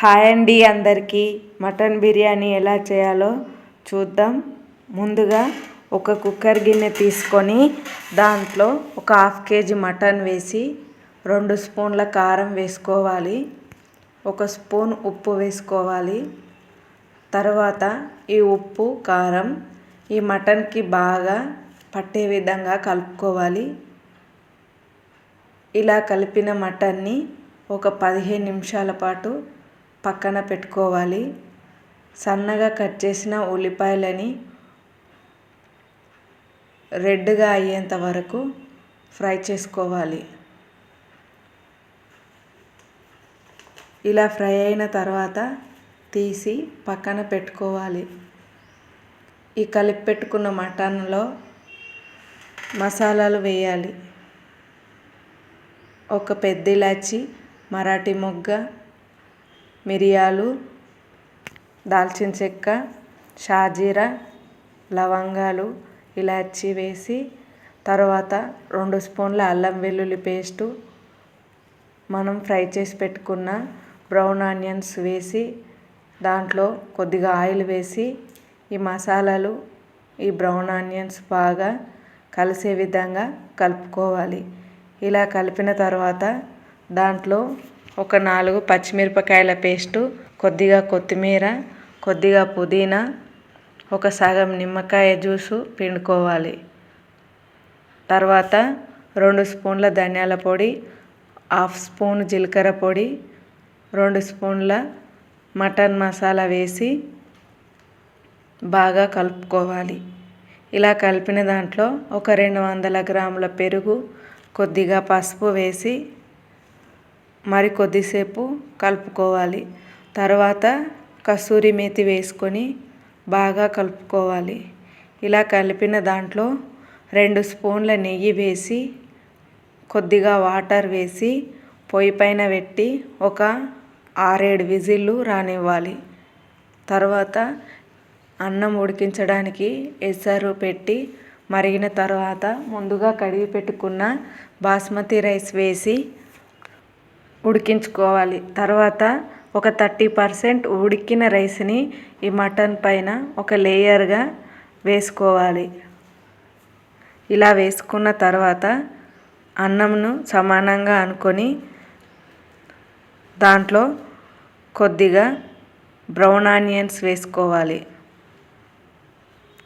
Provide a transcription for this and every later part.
Hi అండి అందరికీ. Mutton biryani ఎలా చేయాలో చూద్దాం. ముందుగా ఒక కుక్కర్ గిన్నె తీసుకొని దాంట్లో ఒక హాఫ్ కేజీ మటన్ వేసి రెండు స్పూన్ల కారం వేసుకోవాలి. ఒక స్పూన్ ఉప్పు వేసుకోవాలి. తర్వాత ఈ ఉప్పు కారం ఈ మటన్కి బాగా పట్టే విధంగా కలుపుకోవాలి. ఇలా కలిపిన మటన్ని ఒక పదిహేను నిమిషాల పాటు పక్కన పెట్టుకోవాలి. సన్నగా కట్ చేసిన ఉల్లిపాయలని రెడ్గా అయ్యేంత వరకు ఫ్రై చేసుకోవాలి. ఇలా ఫ్రై అయిన తర్వాత తీసి పక్కన పెట్టుకోవాలి. ఈ కలిపి పెట్టుకున్న మటన్లో మసాలాలు వేయాలి. ఒక పెద్ద ఇలాచి మరాఠీ మొగ్గ మిరియాలు దాల్చిన చెక్క షాజీరా లవంగాలు ఇలాచి వేసి తర్వాత రెండు స్పూన్ల అల్లం వెల్లుల్లి పేస్టు మనం ఫ్రై చేసి పెట్టుకున్న బ్రౌన్ ఆనియన్స్ వేసి దాంట్లో కొద్దిగా ఆయిల్ వేసి ఈ మసాలాలు ఈ బ్రౌన్ ఆనియన్స్ బాగా కలిసే విధంగా కలుపుకోవాలి. ఇలా కలిపిన తర్వాత దాంట్లో ఒక నాలుగు పచ్చిమిరపకాయల పేస్టు కొద్దిగా కొత్తిమీర కొద్దిగా పుదీనా ఒక సగం నిమ్మకాయ జ్యూసు పిండుకోవాలి. తర్వాత రెండు స్పూన్ల ధనియాల పొడి హాఫ్ స్పూన్ జీలకర్ర పొడి రెండు స్పూన్ల మటన్ మసాలా వేసి బాగా కలుపుకోవాలి. ఇలా కలిపిన దాంట్లో ఒక రెండు వందల గ్రాముల పెరుగు కొద్దిగా పసుపు వేసి మరి కొద్దిసేపు కలుపుకోవాలి. తర్వాత కస్తూరి మేతి వేసుకొని బాగా కలుపుకోవాలి. ఇలా కలిపిన దాంట్లో రెండు స్పూన్ల నెయ్యి వేసి కొద్దిగా వాటర్ వేసి పొయ్యి పైన పెట్టి ఒక ఆరేడు విజిల్లు రానివ్వాలి. తర్వాత అన్నం ఉడికించడానికి ఎసరు పెట్టి మరిగిన తర్వాత ముందుగా కడిగి పెట్టుకున్న బాస్మతి రైస్ వేసి ఉడికించుకోవాలి. తర్వాత ఒక థర్టీ పర్సెంట్ ఉడికిన రైస్ని ఈ మటన్ పైన ఒక లేయర్గా వేసుకోవాలి. ఇలా వేసుకున్న తర్వాత అన్నంను సమానంగా అనుకొని దాంట్లో కొద్దిగా బ్రౌన్ ఆనియన్స్ వేసుకోవాలి.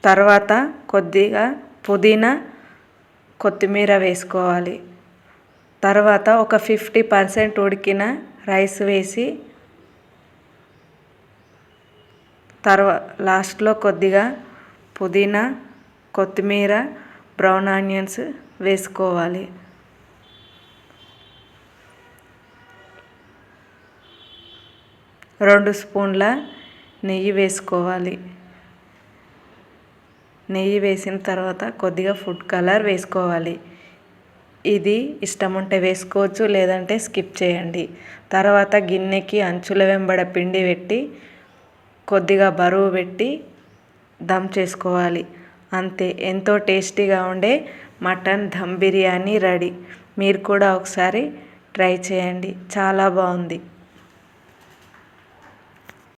తర్వాత కొద్దిగా పుదీనా కొత్తిమీర వేసుకోవాలి. తర్వాత ఒక ఫిఫ్టీ పర్సెంట్ ఉడికిన రైస్ వేసి తర్వా లాస్ట్లో కొద్దిగా పుదీనా కొత్తిమీర బ్రౌన్ ఆనియన్స్ వేసుకోవాలి. రెండు స్పూన్ల నెయ్యి వేసుకోవాలి. నెయ్యి వేసిన తర్వాత కొద్దిగా ఫుడ్ కలర్ వేసుకోవాలి. ఇది ఇష్టం ఉంటే వేసుకోవచ్చు లేదంటే స్కిప్ చేయండి. తర్వాత గిన్నెకి అంచుల వెంబడ పిండి పెట్టి కొద్దిగా బరువు పెట్టి దమ్ చేసుకోవాలి. అంతే. ఎంతో టేస్టీగా ఉండే మటన్ దమ్ బిర్యానీ రెడీ. మీరు కూడా ఒకసారి ట్రై చేయండి. చాలా బాగుంది.